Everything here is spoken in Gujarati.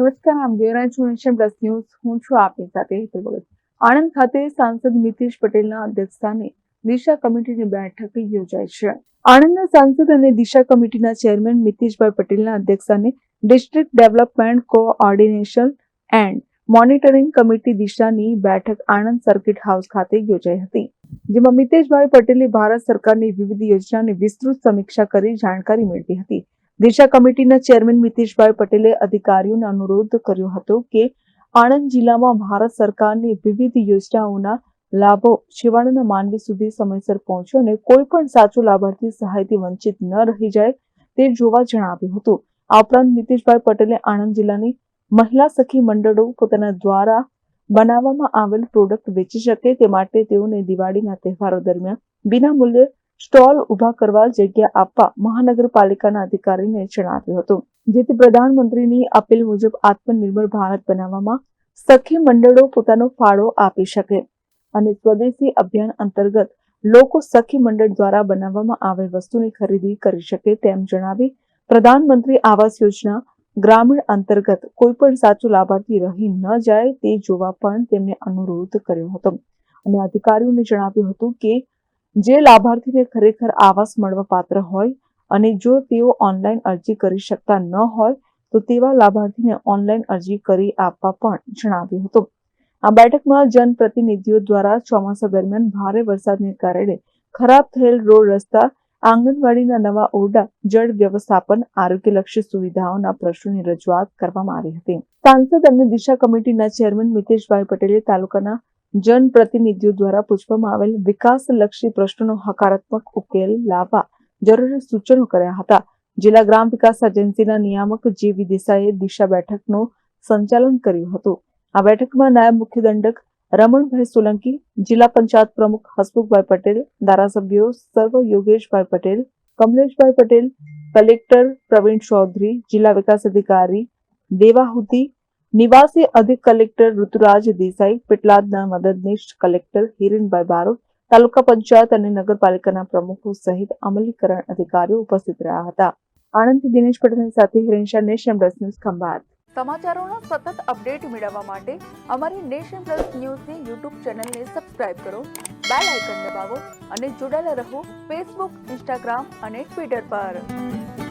નમસ્કાર, આમ ન્યૂઝ. હું છું આપની સાથે આણંદ ખાતે સાંસદ નીતિશ પટેલના અધ્યક્ષસ્થાને દિશા કમિટીની બેઠક યોજાઈ છે. આણંદના સાંસદ અને દિશા કમિટીના ચેરમેન મિતેશભાઈ પટેલના અધ્યક્ષસ્થાને district development coordination and monitoring committee દિશાની બેઠક આણંદ સર્કિટ હાઉસ ખાતે યોજાઈ હતી, જેમાં મિતેશભાઈ પટેલે ભારત સરકારની વિવિધ યોજનાની વિસ્તૃત સમીક્ષા કરી જાણકારી મેળવી હતી. દિશા કમિટીના ચેરમેન મિતેશભાઈ પટેલે અધિકારીઓને અનુરોધ કર્યો હતો કે આણંદ જિલ્લામાં ભારત સરકારની વિવિધ યોજનાઓના લાભો છેવાડાના માનવી સુધી સમયસર પહોંચે અને કોઈ પણ સાચો લાભાર્થી સહાયથી વંચિત ન રહી જાય તે જોવા જણાવ્યું હતું. આ ઉપરાંત નીતિશભાઈ પટેલે આણંદ જિલ્લાની મહિલા સખી મંડળો પોતાના દ્વારા બનાવવામાં આવેલ પ્રોડક્ટ વેચી શકે તે માટે તેઓને દિવાળીના તહેવારો દરમિયાન વિના મૂલ્યે સ્ટોલ ઊભા કરવા જગ્યા આપવા મહાનગરપાલિકાના અધિકારીને જણાવ્યું હતું, જેથી પ્રધાનમંત્રીની અપીલ મુજબ આત્મનિર્ભર ભારત બનાવવામાં સખી મંડળો પોતાનો ફાળો આપી શકે અને સ્વદેશી અભિયાન અંતર્ગત લોકો સખી મંડળ દ્વારા બનાવવામાં આવેલ વસ્તુની ખરીદી કરી શકે તેમ જણાવી પ્રધાનમંત્રી આવાસ યોજના ગ્રામીણ અંતર્ગત કોઈ પણ સાચું લાભાર્થી રહી ન જાય તે જોવા પણ તેમને અનુરોધ કર્યો હતો અને અધિકારીઓને જણાવ્યું હતું કે જે લાભાર્થીને ખરેખર આવાસ મળવા પાત્ર હોય અને જો તેઓ ઓનલાઈન અરજી કરી શકતા ન હોય, તો તેવા લાભાર્થીને ઓનલાઈન અરજી કરી આપવા પણ જણાવ્યું હતું. આ બેઠકમાં જનપ્રતિનિધિઓ દ્વારા ચોમાસા દરમિયાન ભારે વરસાદને કારણે ખરાબ થયેલ રોડ રસ્તા, આંગણવાડીના નવા ઓરડા, જળ વ્યવસ્થાપન, આરોગ્યલક્ષી સુવિધાઓના પ્રશ્નોની રજૂઆત કરવામાં આવી હતી. સાંસદ અને દિશા કમિટીના ચેરમેન મિતેશભાઈ પટેલે તાલુકાના જનપ્રતિનિધિઓ દ્વારા પૂછવામાં આવેલ વિકાસલક્ષી પ્રશ્નોનો હકારાત્મક ઉકેલ લાવવા જરૂરી સૂચનો કર્યા હતા. જિલ્લા ગ્રામ વિકાસ એજન્સીના નિયામક જીવી દેસાઈએ દિશા બેઠકનું સંચાલન કર્યું હતું. આ બેઠકમાં નાયબ મુખ્ય દંડક રમણભાઈ સોલંકી, જિલ્લા પંચાયત પ્રમુખ હસમુખભાઈ પટેલ, ધારાસભ્યો સર્વ યોગેશભાઈ પટેલ, કમલેશભાઈ પટેલ, કલેક્ટર પ્રવીણ ચૌધરી, જિલ્લા વિકાસ અધિકારી દેવાહુતી નિવાસી અધિક કલેક્ટર ઋતુરાજ દેસાઈ પેટલાદના મદદનીશ કલેક્ટર હિરેનભાઈ બારોટ તાલુકા પંચાયત અને નગરપાલિકાના પ્રમુખો સહિત અમલીકરણ અધિકારીઓ ઉપસ્થિત રહ્યા હતા. આનંદ દિનેશ પટેલની સાથે Hiren Shah nation plus news Khambhat. સમાચારોના સતત અપડેટ મેળવવા માટે અમારી નેશન પ્લસ ન્યૂઝની યુટ્યુબ ચેનલને સબસ્ક્રાઇબ કરો, બેલ આઇકન દબાવો અને જોડાયેલા રહો ફેસબુક, ઇન્સ્ટાગ્રામ અને ટ્વિટર પર.